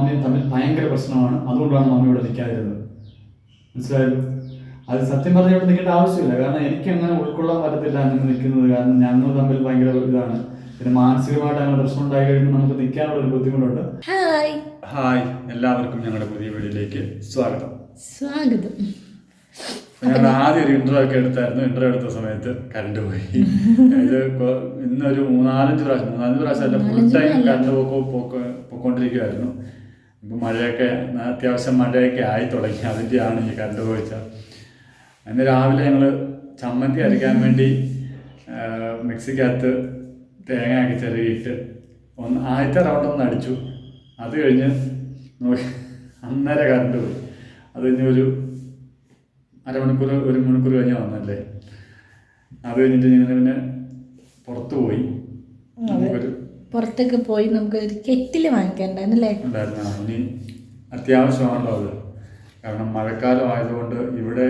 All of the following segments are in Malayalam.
മമ്മിയും തമ്മിൽ ഭയങ്കര പ്രശ്നമാണ്. അതുകൊണ്ടാണ് മമ്മി ഇവിടെ നിൽക്കാതിരുന്നത്. മനസ്സിലായത് അത് സത്യം പറഞ്ഞ ഇവിടെ നിൽക്കേണ്ട ആവശ്യമില്ല. കാരണം എനിക്ക് അങ്ങനെ ഉൾക്കൊള്ളാൻ പറ്റത്തില്ല അങ്ങനെ നിൽക്കുന്നത്. കാരണം ഞങ്ങൾ തമ്മിൽ ഭയങ്കര ഇതാണ്. പിന്നെ മാനസികമായിട്ട് അങ്ങനെ പ്രശ്നം ഉണ്ടായി കഴിയുമ്പോൾ നമുക്ക് നിൽക്കാനുള്ള ഒരു ബുദ്ധിമുട്ടുണ്ട്. ഹായ്. ഹായ്. എല്ലാവർക്കും ഞങ്ങളുടെ പുതിയ വീഡിയോയിലേക്ക് സ്വാഗതം. സ്വാഗതം. ഞങ്ങൾ ആദ്യം ഒരു ഇന്റർവ്യൂ ഒക്കെ എടുത്തായിരുന്നു. ഇന്റർവ്യൂ എടുത്ത സമയത്ത് കറണ്ട് പോയി. ഇത് ഇന്നൊരു മൂന്നാലഞ്ച് പ്രാവശ്യം മൂന്നാലഞ്ച് പ്രാവശ്യം അല്ല ഫുൾ ടൈം കറണ്ട് പോക്കോ പോക്കോ പൊക്കോണ്ടിരിക്കുമായിരുന്നു ഇപ്പം മഴയൊക്കെ അത്യാവശ്യം മഴയൊക്കെ ആയി തുടങ്ങി. അതിന്റെയാണ് ഈ കറണ്ട് പോയിച്ച. അന്ന് രാവിലെ ഞങ്ങൾ ചമ്മന്തി അരയ്ക്കാൻ വേണ്ടി മിക്സിക്കകത്ത് മിക്സിക്കകത്ത് തേങ്ങയൊക്കെ ചെറുകിയിട്ട് ഒന്ന് ആദ്യത്തെ റൗണ്ട് ഒന്ന് അടിച്ചു. അത് കഴിഞ്ഞ് നോക്കി അന്നേരം കറണ്ട് പോയി. അത് കഴിഞ്ഞ് ഒരു അരമണിക്കൂർ ഒരു മണിക്കൂർ കഴിഞ്ഞ് വന്നല്ലേ. അത് കഴിഞ്ഞിട്ട് ഞങ്ങൾ പിന്നെ പുറത്തു പോയി. നമുക്കൊരു പുറത്തേക്ക് പോയി നമുക്ക് ഒരു കെറ്റിൽ വാങ്ങിക്കണ്ടായിരുന്നല്ലേ ഇനി അത്യാവശ്യമാണല്ലോ അത്. കാരണം മഴക്കാലം ആയതുകൊണ്ട് ഇവിടെ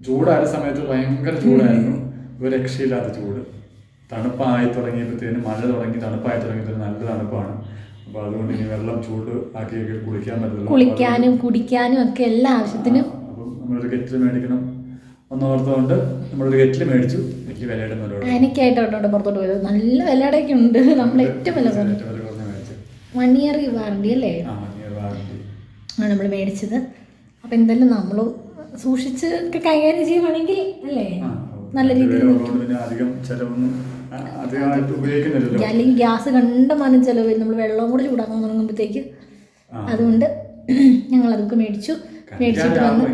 ചൂടായ സമയത്ത് ഭയങ്കര ചൂടായിരുന്നു. ഒരു രക്ഷയില്ലാത്ത ചൂട്. തണുപ്പായി തുടങ്ങിയപ്പോഴത്തേന് മഴ തുടങ്ങി തണുപ്പായി തുടങ്ങിയപ്പോഴത്തേന് നല്ല തണുപ്പാണ്. അപ്പൊ അതുകൊണ്ട് ഇനി വെള്ളം ചൂട് ആക്കിയൊക്കെ കുളിക്കാൻ പറ്റില്ല കുളിക്കാനും കുടിക്കാനും ഒക്കെ എല്ലാ ആവശ്യത്തിനും അപ്പം നമ്മളൊരു കെറ്റിൽ മേടിക്കണം. എന്നോർത്തുകൊണ്ട് നമ്മളൊരു കെറ്റിൽ മേടിച്ചു. വലിയ വിലയുടെ എനിക്കായിട്ടോട്ടോ പുറത്തോട്ട് പോയത്. നല്ല വിലയുടെയൊക്കെ ഉണ്ട്. നമ്മൾ ഏറ്റവും വില വൺ ഇയർ വാറണ്ടി അല്ലേ? ആ ആണ് നമ്മൾ മേടിച്ചത്. അപ്പം എന്തായാലും നമ്മൾ സൂക്ഷിച്ച് ഒക്കെ കൈകാര്യം ചെയ്യുവാണെങ്കിൽ അല്ലേ? നല്ല രീതിയിൽ അധികം ചിലവൊന്നും അല്ലെങ്കിൽ ഗ്യാസ് കണ്ടമാനം ചിലവ് നമ്മൾ വെള്ളം കൂടെ ചൂടാക്കാൻ തുടങ്ങുമ്പോഴത്തേക്ക് അതുകൊണ്ട് ഞങ്ങൾ അതൊക്കെ മേടിച്ചു. മേടിച്ചിട്ട് വന്ന്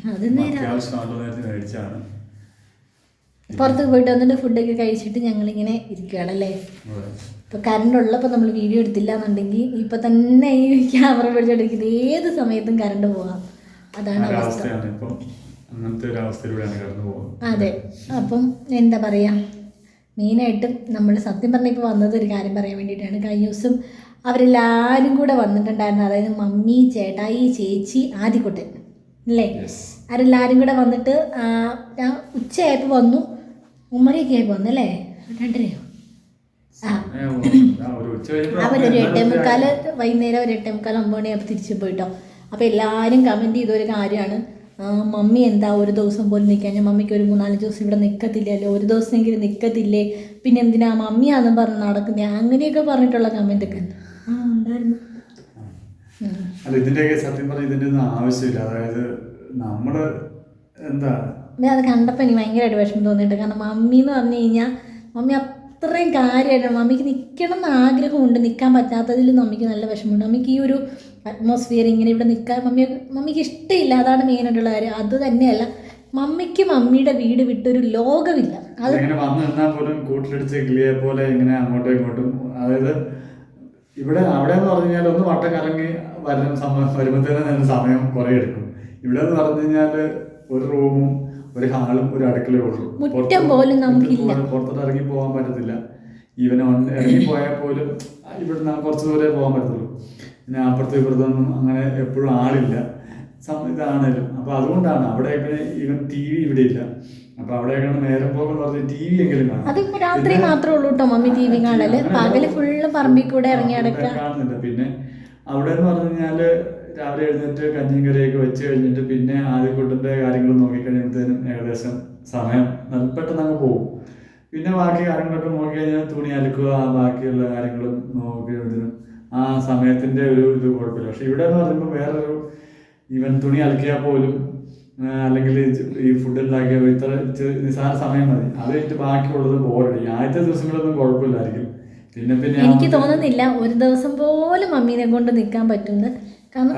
എങ്കിലും അത് നേരം അത്യാവശ്യമാണല്ലോ നേരത്തെ മേടിച്ചാണ്. പുറത്ത് പോയിട്ട് വന്നിട്ട് ഫുഡൊക്കെ കഴിച്ചിട്ട് ഞങ്ങളിങ്ങനെ ഇരിക്കുകയാണല്ലേ അല്ലേ ഇപ്പോൾ കറണ്ട് ഉള്ളപ്പോൾ നമ്മൾ വീഡിയോ എടുത്തില്ല എന്നുണ്ടെങ്കിൽ ഇപ്പം തന്നെ ഈ ക്യാമറ പിടിച്ചെടുക്കുന്നത് ഏത് സമയത്തും കറണ്ട് പോകാം അതാണ് അവസ്ഥ. അങ്ങനത്തെ ഒരു അവസ്ഥയിലൂടെയാണ് കടന്നു പോകുന്നത്. അതെ. അപ്പം എന്താ പറയുക മെയിനായിട്ടും നമ്മൾ സത്യം പറഞ്ഞ ഇപ്പോൾ വന്നത് ഒരു കാര്യം പറയാൻ വേണ്ടിയിട്ടാണ്. കഴിഞ്ഞ ദിവസം അവരെല്ലാവരും കൂടെ വന്നിട്ടുണ്ടായിരുന്നു. അതായത് മമ്മി ചേട്ടായി ചേച്ചി ആദ്യക്കുട്ടൻ അല്ലേ. അവരെല്ലാവരും കൂടെ വന്നിട്ട് ഞാൻ ഉച്ചയായപ്പോൾ വന്നു. ഉമ്മറിയൊക്കെ ആയപ്പോൾ വന്നു അല്ലേ? രണ്ടരയോ? ആ. ഒരു അവരൊരു എട്ടേ മുക്കാൽ വൈകുന്നേരം ഒരു എട്ടേ മുക്കാൽ ഒമ്പത് മണിയാകുമ്പോൾ തിരിച്ചു പോയിട്ടോ. അപ്പോൾ എല്ലാവരും കമന്റ് ചെയ്തൊരു കാര്യമാണ്. മമ്മി എന്താ ഒരു ദിവസം പോലും നിൽക്കാൻ ഞാൻ മമ്മിക്ക് ഒരു മൂന്നാലഞ്ച് ദിവസം ഇവിടെ നിൽക്കത്തില്ലല്ലോ ഒരു ദിവസം ദിവസമെങ്കിലും നിൽക്കത്തില്ലേ പിന്നെ എന്തിനാ മമ്മിയാണെന്ന് പറഞ്ഞ് നടക്കുന്നേ? അങ്ങനെയൊക്കെ പറഞ്ഞിട്ടുള്ള കമന്റ് ഒക്കെ ആ ഉണ്ടായിരുന്നു. അല്ല ഇതിന്റെയൊക്കെ സത്യം പറഞ്ഞ ഇതിന്റെ ഒന്നും ആവശ്യമില്ല. അതായത് നമ്മൾ എന്താ? ഞാൻ അത് കണ്ടപ്പോൾ എനിക്ക് ഭയങ്കരമായിട്ട് വിഷമം തോന്നിയിട്ട് കാരണം മമ്മി എന്ന് പറഞ്ഞു കഴിഞ്ഞാൽ മമ്മി അത്രയും കാര്യമായിട്ട് മമ്മിക്ക് നിൽക്കണം എന്ന് ആഗ്രഹമുണ്ട്. നിൽക്കാൻ പറ്റാത്തതിൽ മമ്മിക്ക് നല്ല വിഷമമുണ്ട്. മമ്മിക്ക് ഈ ഒരു അറ്റ്മോസ്ഫിയർ ഇങ്ങനെ ഇവിടെ നിൽക്കാൻ മമ്മി മമ്മിക്ക് ഇഷ്ടമില്ല. അതാണ് മെയിൻ മെയിനായിട്ടുള്ള കാര്യം. അത് തന്നെയല്ല മമ്മിക്ക് മമ്മിയുടെ വീട് വിട്ടൊരു ലോകമില്ല. അത് വന്നു നിന്നാൽ പോലും കൂട്ടിലടിച്ച് കിളിയെ പോലെ ഇങ്ങനെ അങ്ങോട്ടും ഇങ്ങോട്ടും. അതായത് ഇവിടെ അവിടെ എന്ന് പറഞ്ഞു കഴിഞ്ഞാൽ ഒന്ന് വട്ടം കറങ്ങി വരുന്ന സമയം വരുമ്പോഴത്തേനും തന്നെ സമയം കുറേ എടുക്കും. ഇവിടെ എന്ന് പറഞ്ഞു കഴിഞ്ഞാൽ ഒരു റൂമും ഒരു ഹാളും ഒരു അടുക്കളയും ഉള്ളൂ. പുറത്തോട്ട് ഇറങ്ങി പോകാൻ പറ്റത്തില്ല. ഈവൻ ഇറങ്ങി പോയാൽ പോലും ഇവിടുന്ന് കുറച്ച് ദൂരെ പോകാൻ പറ്റത്തുള്ളൂ. പിന്നെ അപ്പുറത്തും ഇപ്പുറത്തൊന്നും അങ്ങനെ എപ്പോഴും ആളില്ല. ഇതാണേലും. അപ്പോൾ അതുകൊണ്ടാണ് അവിടെയൊക്കെ ഈവൻ ടി വി ഇവിടെ ഇല്ല അപ്പൊ അവിടെയൊക്കെ നേരം പോകുമ്പോൾ പറഞ്ഞ് ടി വി എങ്കിലും അതിപ്പോ രാത്രി മാത്രമേ ഉള്ളൂ കേട്ടോ മമ്മി ടി വി കാണൽ. പകൽ ഫുള്ള് പറമ്പിൽ കൂടെ ഇറങ്ങി ആ, കാണുന്നില്ല പിന്നെ അവിടെ എന്ന് പറഞ്ഞു കഴിഞ്ഞാൽ രാവിലെ എഴുന്നേറ്റ് കഞ്ഞിയും കറിയൊക്കെ വെച്ച് കഴിഞ്ഞിട്ട് പിന്നെ ആദ്യക്കൂട്ടത്തെ കാര്യങ്ങൾ നോക്കിക്കഴിയുമ്പോഴത്തേനും ഏകദേശം സമയം പെട്ടെന്ന് അങ്ങ് പോകും. പിന്നെ ബാക്കി കാര്യങ്ങളൊക്കെ നോക്കി കഴിഞ്ഞാൽ തുണി അലക്കുക ബാക്കിയുള്ള കാര്യങ്ങളും നോക്കിയതിനും ആ സമയത്തിന്റെ ഒരു ഇത് കുഴപ്പമില്ല. പക്ഷെ ഇവിടെ എന്ന് പറയുമ്പോൾ വേറൊരു ഈവൻ തുണി അലക്കിയാൽ പോലും അല്ലെങ്കിൽ ഈ ഫുഡ് ഉണ്ടാക്കിയാൽ ഇത്ര നിസ്സാര സമയം മതി. അത് കഴിഞ്ഞിട്ട് ബാക്കിയുള്ളത് ബോറടി ആദ്യത്തെ ദിവസങ്ങളൊന്നും കുഴപ്പമില്ലായിരിക്കും. പിന്നെ പിന്നെ എനിക്ക് തോന്നുന്നില്ല ഒരു ദിവസം പോലും അമ്മീനെ കൊണ്ട് നിൽക്കാൻ പറ്റുന്നത്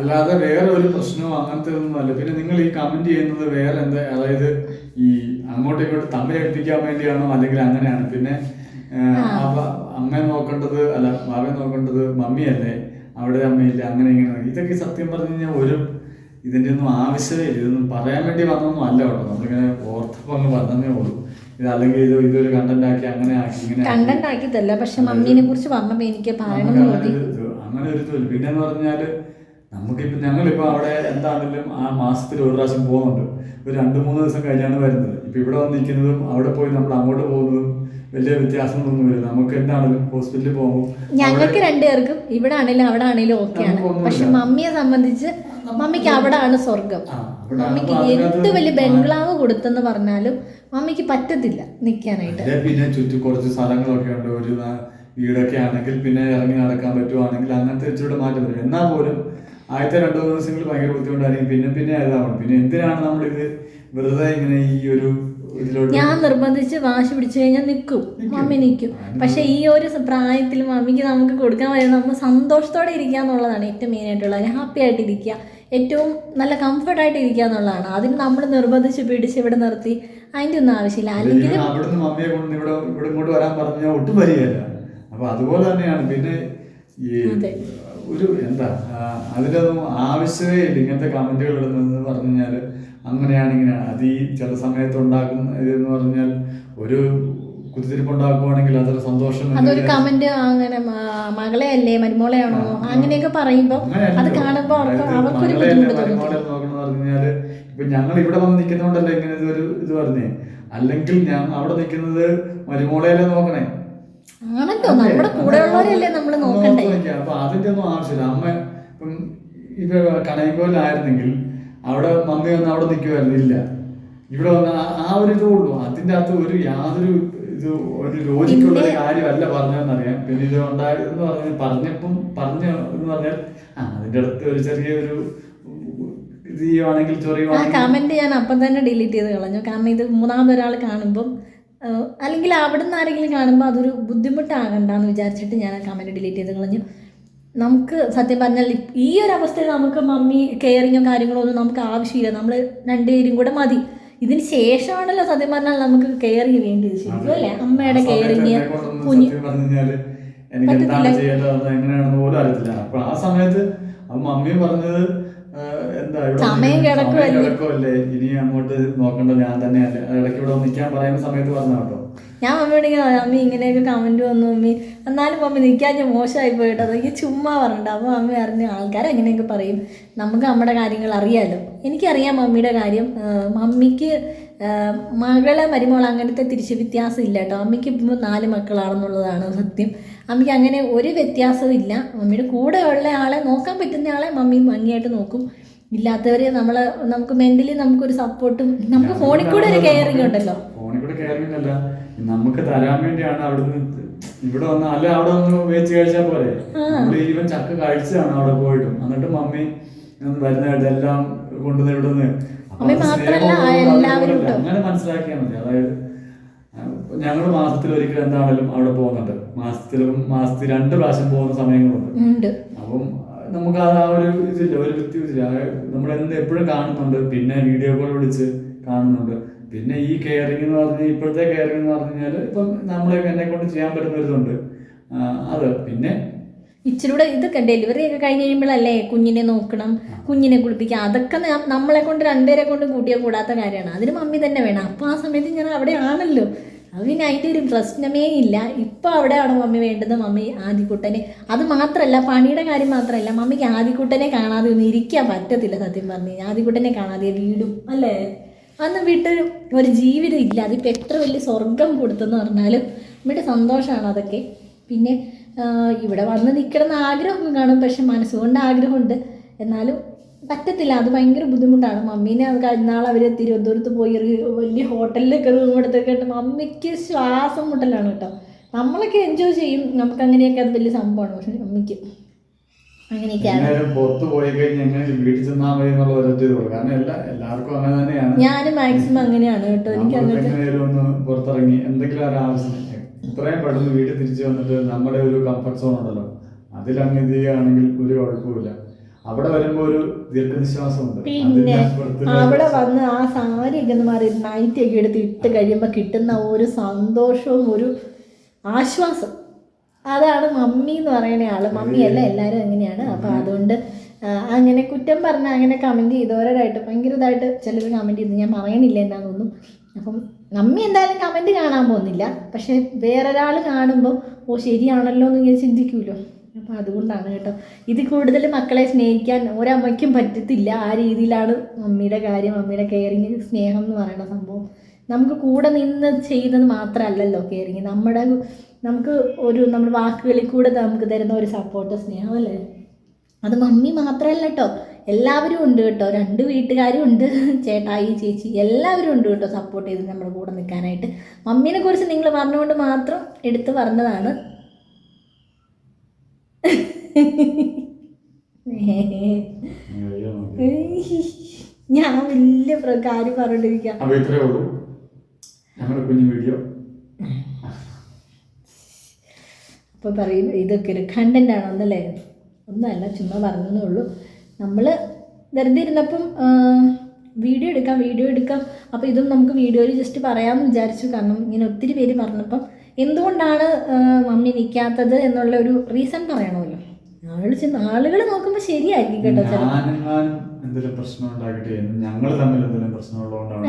അല്ലാതെ വേറെ ഒരു പ്രശ്നവും അങ്ങനത്തെ ഒന്നും അല്ല. പിന്നെ നിങ്ങൾ ഈ കമന്റ് ചെയ്യുന്നത് വേറെ എന്താ അതായത് ഈ അങ്ങോട്ടും ഇങ്ങോട്ടും തമ്മിൽ ഏൽപ്പിക്കാൻ വേണ്ടിയാണോ അല്ലെങ്കിൽ അങ്ങനെയാണ്? പിന്നെ അമ്മയെ നോക്കേണ്ടത് അല്ല ബാബയെ നോക്കേണ്ടത് മമ്മിയല്ലേ? അവിടെ അമ്മയില്ല? അങ്ങനെ ഇങ്ങനെ. ഇതൊക്കെ സത്യം പറഞ്ഞു കഴിഞ്ഞാൽ ഒരു ഇതിന്റെ ഒന്നും ആവശ്യമേ ഇല്ല. ഇതൊന്നും പറയാൻ വേണ്ടി വന്നൊന്നും അല്ല കേട്ടോ. നമ്മളിങ്ങനെ ഓർത്തപ്പോ അങ്ങ് പറഞ്ഞതേ ഉള്ളൂ. ഇത് അല്ലെങ്കിൽ ഇത് ഇതൊരു കണ്ടന്റ് ആക്കി അങ്ങനെ ആക്കി ഇങ്ങനെ. കണ്ടന്റ് ആക്കിയതല്ല പക്ഷെ മമ്മീനെ കുറിച്ച് പറഞ്ഞപ്പോൾ എനിക്ക് പറയണം അങ്ങനെ ഒരു തോൽ പറഞ്ഞാൽ പിന്നെ എന്ന് പറഞ്ഞാൽ നമുക്കിപ്പോ ഞങ്ങളിപ്പോ അവിടെ എന്താണെങ്കിലും ആ മാസത്തിൽ ഒരു പ്രാവശ്യം പോകുന്നുണ്ട്. ഒരു രണ്ട് മൂന്ന് ദിവസം കഴിഞ്ഞാണ് വരുന്നത്. ഇപ്പൊ ഇവിടെ വന്ന് നിൽക്കുന്നതും അവിടെ പോയി നമ്മൾ അങ്ങോട്ട് പോകുന്നതും വലിയ വ്യത്യാസങ്ങളൊന്നുമില്ല നമുക്ക് എന്താണെങ്കിലും ഹോസ്പിറ്റലിൽ പോകുമ്പോൾ ഞങ്ങൾക്ക് രണ്ടുപേർക്കും ഇവിടെ ആണെങ്കിലും അവിടെ ആണെങ്കിലും ഓക്കെയാണ്. ആണ് പക്ഷെ മമ്മിയെ സംബന്ധിച്ച് മമ്മിക്ക് അവിടെ ആണ് സ്വർഗം മമ്മിക്ക് എന്ത് വലിയ ബംഗ്ലാവ് കൊടുത്തെന്ന് പറഞ്ഞാലും മമ്മിക്ക് പറ്റത്തില്ല നിൽക്കാനായിട്ട്. പിന്നെ ചുറ്റും കുറച്ച് സ്ഥലങ്ങളൊക്കെ ഉണ്ട്. ഒരു വീടൊക്കെ ആണെങ്കിൽ പിന്നെ ഇറങ്ങി നടക്കാൻ പറ്റുവാണെങ്കിൽ അങ്ങനത്തെ ഇച്ചിരി മാറ്റം വരും. എന്നാൽ പോലും ആദ്യത്തെ രണ്ടു മൂന്ന് ദിവസങ്ങൾ ഭയങ്കര ബുദ്ധിമുട്ടായിരിക്കും. പിന്നെ പിന്നെ ഇതാവണം. പിന്നെ എന്തിനാണ് നമ്മളിത് വെറുതെ ഇങ്ങനെ ഈ ഒരു ഞാൻ നിർബന്ധിച്ച് വാശി പിടിച്ചു കഴിഞ്ഞാൽ നിൽക്കും മമ്മി നിൽക്കും പക്ഷെ ഈ ഒരു പ്രായത്തിൽ മമ്മിക്ക് നമുക്ക് കൊടുക്കാൻ പറ്റുന്ന നമ്മൾ സന്തോഷത്തോടെ ഇരിക്കുക എന്നുള്ളതാണ് ഏറ്റവും മെയിൻ ആയിട്ടുള്ളത് ഹാപ്പി ആയിട്ട് ഇരിക്കുക ഏറ്റവും നല്ല കംഫർട്ടായിട്ട് ഇരിക്കുക എന്നുള്ളതാണ്. അതിന് നമ്മൾ നിർബന്ധിച്ച് പിടിച്ച് ഇവിടെ നിർത്തി അതിന്റെ ഒന്നും ആവശ്യമില്ല. അല്ലെങ്കിൽ അവിടുന്ന് മമ്മിയെ കൊണ്ട് ഇവിടെ ഇവിടെ ഇങ്ങോട്ട് വരാൻ പറഞ്ഞാൽ ഒട്ടും വരികയില്ല. അപ്പൊ അതുപോലെ തന്നെയാണ്. പിന്നെ ഈ ഒരു എന്താ അതിലൊന്നും ആവശ്യമേ ഇല്ല. ഇങ്ങനത്തെ കമന്റുകൾ ഇടുന്നതെന്ന് പറഞ്ഞു കഴിഞ്ഞാൽ അങ്ങനെയാണ് ഇങ്ങനെയാണ് അത് ഈ ചില സമയത്ത് ഉണ്ടാക്കുന്ന ഇതെന്ന് പറഞ്ഞാൽ ഒരു കുത്തിരിപ്പ് ഉണ്ടാക്കുവാണെങ്കിൽ അതൊരു സന്തോഷം അതൊരു കമന്റ് അങ്ങനെ മകളെ അല്ലേ മരുമോളെയാണോ? അങ്ങനെയൊക്കെ പറയുമ്പോൾ അത് കാണുമ്പോ കാണുമ്പോൾ അവർക്ക് ബുദ്ധിമുട്ട് പറഞ്ഞാൽ ഇപ്പൊ ഞങ്ങൾ ഇവിടെ വന്ന് നിൽക്കുന്നോണ്ടല്ലേ ഇങ്ങനെ ഒരു ഇത് പറഞ്ഞേ? അല്ലെങ്കിൽ ഞാൻ അവിടെ നിൽക്കുന്നത് മരുമോളെയല്ലേ നോക്കണേ? ആണല്ലോ നമ്മുടെ കൂടെയുള്ളവരല്ലേ നമ്മൾ നോക്കണ്ടേ? നോക്കുവാ. അപ്പൊ അതിന്റെ ഒന്നും ആവശ്യമില്ല. അമ്മ ഇപ്പം ഇപ്പൊ കണയങ്കോലായിരുന്നെങ്കിൽ അവിടെ മമ്മി വന്ന് അവിടെ നിൽക്കുമായിരുന്നു ഇല്ല. ഇവിടെ വന്ന ആ- ഒരു ഇതേ ഉള്ളൂ അതിന്റെ അകത്ത് ഒരു യാതൊരു ഇത് ഒരു ലോജിക്കുള്ള ഒരു കാര്യമല്ല പറഞ്ഞതെന്നറിയാം. പിന്നെ ഇത് ഉണ്ടായതെന്ന് പറഞ്ഞ് പറഞ്ഞപ്പം പറഞ്ഞ എന്ന് പറഞ്ഞാൽ ആ അതിന്റെ അടുത്ത് ഒരു ചെറിയൊരു ഇത് ചെയ്യുവാണെങ്കിൽ ആ ചൊറിയുവാണെങ്കിൽ കമന്റ് ഞാൻ അപ്പം തന്നെ ഡിലീറ്റ് ചെയ്ത് കളഞ്ഞു. കാരണം ഇത് മൂന്നാമതൊരാൾ കാണുമ്പം അല്ലെങ്കിൽ അവിടെ നിന്ന് ആരെങ്കിലും കാണുമ്പോൾ അതൊരു ബുദ്ധിമുട്ടാകണ്ടെന്ന് വിചാരിച്ചിട്ട് ഞാൻ ആ കമന്റ് ഡിലീറ്റ് ചെയ്ത് കളഞ്ഞു. നമുക്ക് സത്യം പറഞ്ഞാൽ ഈ ഒരു അവസ്ഥയിൽ നമുക്ക് മമ്മി കെയറിങ്ങോ കാര്യങ്ങളോ ഒന്നും നമുക്ക് ആവശ്യമില്ല. നമ്മൾ രണ്ടുപേരും കൂടെ മതി. ഇതിന് ശേഷമാണല്ലോ സത്യം പറഞ്ഞാൽ നമുക്ക് കെയറിങ് വേണ്ടിയത് ശരിക്കും അല്ലേ? അമ്മയുടെ കെയറിങ് കുഞ്ഞു എനിക്ക് എന്താണ് ചെയ്യേണ്ടത് എങ്ങനെയാണെന്ന് പോലും അറിയത്തില്ല. അപ്പൊ ആ സമയത്ത് ആ മമ്മി പറഞ്ഞത് എന്താ സമയം കിടക്കുമല്ലേ ഇനി അങ്ങോട്ട് നോക്കണ്ട ഞാൻ തന്നെ ഇടയ്ക്ക് ഇവിടെ നിൽക്കാൻ പറയുന്ന സമയത്ത് പറഞ്ഞ കേട്ടോ. ഞാൻ മമ്മിയോട് ഇങ്ങനെ പറയാം, മമ്മി ഇങ്ങനെയൊക്കെ കമന്റ് വന്നു മമ്മി എന്നാലും മമ്മി നിൽക്കാൻ ഞാൻ മോശമായി പോയിട്ടോ. അതൊക്കെ ചുമ്മാ പറഞ്ഞിട്ട്. അപ്പോൾ മമ്മി അറിഞ്ഞ ആൾക്കാർ അങ്ങനെയൊക്കെ പറയും? നമുക്ക് നമ്മുടെ കാര്യങ്ങൾ അറിയാലോ. എനിക്കറിയാം മമ്മിയുടെ കാര്യം. മമ്മിക്ക് മകളെ മരുമോൾ അങ്ങനത്തെ തിരിച്ച് വ്യത്യാസം ഇല്ല കേട്ടോ. അമ്മയ്ക്ക് ഇപ്പോൾ നാല് മക്കളാണെന്നുള്ളതാണ് സത്യം. അമ്മയ്ക്ക് അങ്ങനെ ഒരു വ്യത്യാസവും ഇല്ല മമ്മിയുടെ കൂടെ ഉള്ള ആളെ നോക്കാൻ പറ്റുന്ന ആളെ മമ്മി ഭംഗിയായിട്ട് നോക്കും. ഇല്ലാത്തവരെ നമ്മൾ നമുക്ക് മെന്റലി നമുക്കൊരു സപ്പോർട്ടും നമുക്ക് ഫോണിൽ കൂടെ ഒരു കെയറിംഗ് ഉണ്ടല്ലോ. ഫോണിൽ കൂടെ കെയറിംഗ് അല്ല നമുക്ക് തരാൻ വേണ്ടിയാണ് അവിടുന്ന് ഇവിടെ വന്ന് അല്ല അവിടെ ഒന്ന് വെച്ച് കഴിച്ചാൽ പോരെ. നമ്മൾ ഈവൻ ചക്ക കഴിച്ചതാണ് അവിടെ പോയിട്ടും. എന്നിട്ട് മമ്മി വരുന്ന എല്ലാം കൊണ്ടുവന്ന് ഇവിടെ നിന്ന് എല്ലാവരും. അങ്ങനെ മനസ്സിലാക്കിയാൽ മതി. അതായത് ഞങ്ങൾ മാസത്തിൽ ഒരിക്കൽ എന്താണെങ്കിലും അവിടെ പോകുന്നുണ്ട്. മാസത്തിലും മാസത്തിൽ രണ്ട് പ്രാവശ്യം പോകുന്ന സമയങ്ങളുണ്ട്. അപ്പം നമുക്ക് അത് ആ ഒരു ഇതില്ല ഒരു വ്യത്യാസമില്ല നമ്മൾ എന്ത് എപ്പോഴും കാണുന്നുണ്ട്. പിന്നെ വീഡിയോ കോൾ വിളിച്ച് കാണുന്നുണ്ട്. പിന്നെ ഈ കെയറിംഗ് എന്ന് പറഞ്ഞാൽ ഇപ്പോഴത്തെ കെയറിംഗ് എന്ന് പറഞ്ഞു കഴിഞ്ഞാൽ ഇപ്പം നമ്മളെ എന്നെ കൊണ്ട് ചെയ്യാൻ പറ്റുന്ന ഒരു ഇതുണ്ട്. അത്. പിന്നെ ഇച്ചിരൂടെ ഇതൊക്കെ ഡെലിവറി ഒക്കെ കഴിഞ്ഞ് കഴിയുമ്പോഴല്ലേ കുഞ്ഞിനെ നോക്കണം കുഞ്ഞിനെ കുളിപ്പിക്കുക അതൊക്കെ നമ്മളെ കൊണ്ട് രണ്ടുപേരെ കൊണ്ട് കൂട്ടിയാൽ കൂടാത്ത കാര്യമാണ്. അതിന് മമ്മി തന്നെ വേണം. അപ്പോൾ ആ സമയത്ത് ഞാൻ അവിടെ ആണല്ലോ. അത് പിന്നെ അതിന്റെ ഒരു പ്രശ്നമേ ഇല്ല. ഇപ്പം അവിടെയാണ് മമ്മി വേണ്ടത്? മമ്മി ആദിക്കുട്ടനെ. അത് മാത്രമല്ല പണിയുടെ കാര്യം മാത്രമല്ല മമ്മിക്ക് ആദിക്കുട്ടനെ കാണാതെ ഒന്നും ഇരിക്കാൻ പറ്റത്തില്ല സത്യം പറഞ്ഞു ആദ്യക്കുട്ടനെ കാണാതെ വീടും അല്ലേ? അന്ന് വീട്ടിൽ ഒരു ജീവിതം ഇല്ല. അതിപ്പോൾ എത്ര വലിയ സ്വർഗം കൊടുത്തെന്ന് പറഞ്ഞാലും നമ്മുടെ സന്തോഷമാണ് അതൊക്കെ. പിന്നെ ഇവിടെ വന്ന് നിൽക്കണം എന്ന് ആഗ്രഹമൊക്കെ കാണും. പക്ഷെ മനസ്സുകൊണ്ട് ആഗ്രഹമുണ്ട്. എന്നാലും പറ്റത്തില്ല. അത് ഭയങ്കര ബുദ്ധിമുട്ടാണ്. മമ്മീനെ അത് കഴിഞ്ഞ നാൾ അവർ തിരുവനന്തപുരത്ത് പോയി. വലിയ ഹോട്ടലിലൊക്കെ റൂം എടുത്തൊക്കെ ഉണ്ട്. മമ്മിക്ക് ശ്വാസം മുട്ടലാണ് കേട്ടോ. നമ്മളൊക്കെ എൻജോയ് ചെയ്യും. നമുക്ക് അങ്ങനെയൊക്കെ അത് വലിയ സംഭവമാണ്. പക്ഷെ മമ്മിക്ക് ഞാനും മാക്സിമം അങ്ങനെയാണ് കേട്ടോ. എനിക്ക് അങ്ങനെ പുറത്തിറങ്ങി എന്തെങ്കിലും ഇത്രയും പെട്ടെന്ന് വീട്ടിൽ തിരിച്ചു വന്നിട്ട് നമ്മുടെ ഒരു കംഫർട്ട് സോൺ ഉണ്ടല്ലോ. അതിലങ്ങ് ഇത് ചെയ്യുകയാണെങ്കിൽ ഒരു കുഴപ്പമില്ല അവിടെ വരുമ്പോ ഒരു ദീർഘനിശ്വാസമുണ്ട്. പിന്നെ അവിടെ വന്ന് ആ സാരി ഒക്കെ മാറി നൈറ്റ് ഒക്കെ എടുത്ത് ഇട്ട് കഴിയുമ്പോൾ കിട്ടുന്ന ഒരു സന്തോഷവും ഒരു ആശ്വാസം. അതാണ് മമ്മി എന്ന് പറയുന്ന ആൾ. മമ്മി അല്ല എല്ലാവരും അങ്ങനെയാണ്. അപ്പൊ അതുകൊണ്ട് അങ്ങനെ കുറ്റം പറഞ്ഞ അങ്ങനെ കമന്റ് ചെയ്തവരായിട്ട് ഭയങ്കര ഇതായിട്ട് ചിലർ കമന്റ് ചെയ്ത് ഞാൻ പറയണില്ല എന്നാന്നൊന്നും അപ്പം മമ്മി എന്തായാലും കമന്റ് കാണാൻ പോകുന്നില്ല. പക്ഷേ വേറൊരാൾ കാണുമ്പോൾ ഓ ശരിയാണല്ലോ എന്ന് ഞാൻ ചിന്തിക്കുമല്ലോ അപ്പോൾ അതുകൊണ്ടാണ് കേട്ടോ. ഇത് കൂടുതൽ മക്കളെ സ്നേഹിക്കാൻ ഒരമ്മയ്ക്കും പറ്റത്തില്ല. ആ രീതിയിലാണ് മമ്മിയുടെ കാര്യം മമ്മിയുടെ കെയറിങ് സ്നേഹം എന്ന് പറയുന്ന സംഭവം. നമുക്ക് കൂടെ നിന്ന് ചെയ്യുന്നത് മാത്രമല്ലല്ലോ കെയറിങ് നമ്മുടെ നമുക്ക് ഒരു നമ്മുടെ വാക്കുകളിൽ കൂടെ നമുക്ക് തരുന്ന ഒരു സപ്പോർട്ട് സ്നേഹമല്ലേ അത് മമ്മി മാത്രമല്ല കേട്ടോ. എല്ലാവരും ഉണ്ട് കേട്ടോ. രണ്ട് വീട്ടുകാരും ഉണ്ട്. ചേട്ടായി ചേച്ചി എല്ലാവരും ഉണ്ട് കേട്ടോ സപ്പോർട്ട് ചെയ്ത് നമ്മുടെ കൂടെ നിൽക്കാനായിട്ട്. മമ്മീനെ കുറിച്ച് നിങ്ങൾ പറഞ്ഞുകൊണ്ട് മാത്രം എടുത്ത് പറഞ്ഞതാണ്. ഞാൻ വലിയ പ്രകാരം കാര്യം പറഞ്ഞോണ്ടിരിക്കാം. അപ്പോൾ പറയും ഇതൊക്കെ ഒരു കണ്ടന്റ് ആണോ എന്നല്ലേ ഒന്നല്ല ചുമ്മാ പറഞ്ഞതേ ഉള്ളൂ. നമ്മൾ വെറുതെ ഇരുന്നപ്പം വീഡിയോ എടുക്കാം വീഡിയോ എടുക്കാം. അപ്പോൾ ഇതും നമുക്ക് വീഡിയോയിൽ ജസ്റ്റ് പറയാമെന്ന് വിചാരിച്ചു. കാരണം ഇങ്ങനെ ഒത്തിരി പേര് പറഞ്ഞപ്പം എന്തുകൊണ്ടാണ് മമ്മി നിൽക്കാത്തത് എന്നുള്ള ഒരു റീസൺ പറയണമല്ലോ. ആളുകൾ ചെന്ന് ആളുകൾ നോക്കുമ്പോൾ ശരിയായിരിക്കും കേട്ടോ എന്തെങ്കിലും പ്രശ്നം ഉണ്ടാക്കിയിട്ട് ഞങ്ങൾ തമ്മിൽ എന്തെങ്കിലും പ്രശ്നമുള്ളതുകൊണ്ടാണ്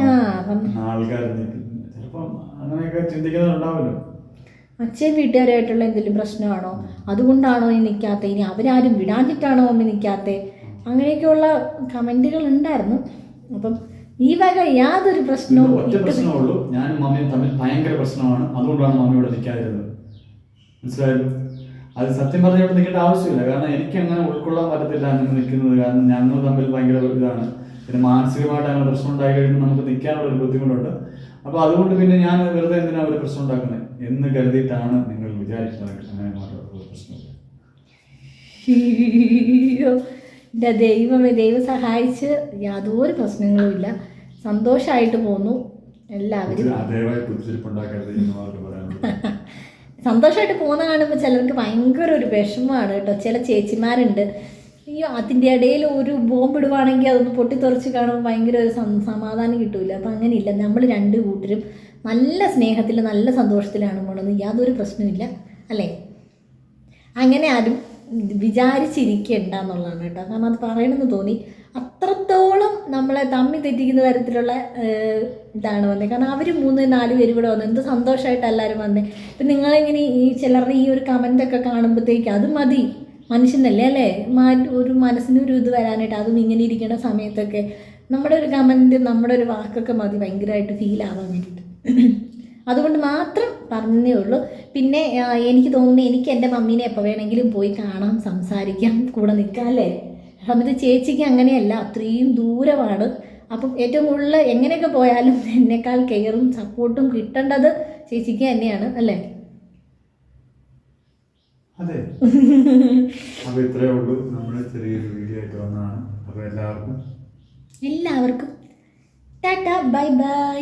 ആൾക്കാർ നിൽക്കുന്നത് ചിലപ്പം അങ്ങനെയൊക്കെ ചിന്തിക്കുന്നുണ്ടാവുമല്ലോ അച്ഛൻ വീട്ടുകാരായിട്ടുള്ള എന്തെങ്കിലും പ്രശ്നമാണോ? അതുകൊണ്ടാണോ ഈ നിൽക്കാത്ത ഇനി അവരാരും വിടാഞ്ഞിട്ടാണോ മമ്മി നിൽക്കാത്തത് അങ്ങനെയൊക്കെയുള്ള കമന്റുകൾ ഉണ്ടായിരുന്നു അപ്പം ഈ വക യാതൊരു പ്രശ്നവും ഒറ്റ പ്രശ്നമുള്ളൂ. പ്രശ്നമേ ഉള്ളൂ ഞാനും മമ്മിയും തമ്മിൽ ഭയങ്കര പ്രശ്നമാണ്. അതുകൊണ്ടാണ് മമ്മി ഇവിടെ നിൽക്കാതിരുന്നത്. മനസ്സിലായല്ലോ അത് സത്യം പറഞ്ഞ ഇവിടെ നിൽക്കേണ്ട ആവശ്യമില്ല. കാരണം എനിക്ക് അങ്ങനെ ഉൾക്കൊള്ളാൻ പറ്റത്തില്ല അങ്ങനെ നിൽക്കുന്നത്. കാരണം ഞങ്ങൾ തമ്മിൽ ഭയങ്കര ഇതാണ്. പിന്നെ മാനസികമായിട്ട് അങ്ങനെ പ്രശ്നം ഉണ്ടായി കഴിയുമ്പോൾ നമുക്ക് നിൽക്കാനുള്ള ഒരു ബുദ്ധിമുട്ടുണ്ട്. അപ്പോൾ അതുകൊണ്ട് പിന്നെ ഞാൻ വെറുതെ എന്തിനാ ഒരു പ്രശ്നം ഉണ്ടാക്കുന്നത്? എന്ന് കരുതിയിട്ടാണ് നിങ്ങൾ വിചാരിക്കുന്നത്. അങ്ങനെ മാത്രം പ്രശ്നമില്ല. എന്റെ ദൈവമേ ദൈവം സഹായിച്ച് യാതൊരു പ്രശ്നങ്ങളുമില്ല സന്തോഷമായിട്ട് പോന്നു. എല്ലാവരും. സന്തോഷമായിട്ട് പോകുന്ന കാണുമ്പോൾ ചിലർക്ക് ഭയങ്കര ഒരു വിഷമമാണ് കേട്ടോ. ചില ചേച്ചിമാരുണ്ട്. അയ്യോ അതിന്റെ ഇടയിൽ ഒരു ബോംബ് ഇടുവാണെങ്കിൽ അതൊന്ന് പൊട്ടിത്തെറിച്ച് കാണുമ്പോൾ ഭയങ്കര ഒരു സമാധാനം കിട്ടൂല. അപ്പം അങ്ങനെയില്ല. നമ്മൾ രണ്ട് കൂട്ടരും നല്ല സ്നേഹത്തിൽ നല്ല സന്തോഷത്തിലാണ് പോണത്. യാതൊരു പ്രശ്നമില്ല അല്ലേ? അങ്ങനെ ആരും വിചാരിച്ചിരിക്കണ്ട എന്നുള്ളതാണ് കേട്ടോ. കാരണം അത് പറയണമെന്ന് തോന്നി. അത്രത്തോളം നമ്മളെ തമ്മി തെറ്റിക്കുന്ന തരത്തിലുള്ള ഇതാണ് വന്നത് കാരണം അവർ മൂന്ന് നാല് പേര് ഇവിടെ വന്നു. എന്ത് സന്തോഷമായിട്ട് എല്ലാവരും വന്നേ. ഇപ്പം നിങ്ങളിങ്ങനെ ഈ ചിലരുടെ ഈ ഒരു കമന്റൊക്കെ കാണുമ്പോഴത്തേക്ക് അത് മതി. മനുഷ്യനല്ലേ അല്ലേ? മാറ്റി ഒരു മനസ്സിനൊരു ഇത് വരാനായിട്ട് അതും ഇങ്ങനെ ഇരിക്കുന്ന സമയത്തൊക്കെ നമ്മുടെ ഒരു കമന്റ് നമ്മുടെ ഒരു വാക്കൊക്കെ മതി. ഭയങ്കരമായിട്ട് ഫീൽ വേണ്ടിയിട്ട്. അതുകൊണ്ട് മാത്രം പറഞ്ഞേ ഉള്ളൂ. പിന്നെ എനിക്ക് തോന്നുന്നു എനിക്ക് എന്റെ മമ്മീനെ എപ്പോൾ വേണമെങ്കിലും പോയി കാണാം സംസാരിക്കാം കൂടെ നിൽക്കാം അല്ലേ? സമയത്ത് ചേച്ചിക്ക് അങ്ങനെയല്ല അത്രയും ദൂരമാണ്. അപ്പം ഏറ്റവും കൂടുതൽ എങ്ങനെയൊക്കെ പോയാലും എന്നെക്കാൾ കെയറും സപ്പോർട്ടും കിട്ടേണ്ടത് ചേച്ചിക്ക് തന്നെയാണ് അല്ലേ? അതെ. അപ്പൊ ഇത്രയേ ഉള്ളൂ. നമ്മൾ ചെറിയൊരു വീഡിയോ ആയിട്ട് വന്നതാണ്. അപ്പോൾ എല്ലാവർക്കും എല്ലാവർക്കും. Tata bye bye.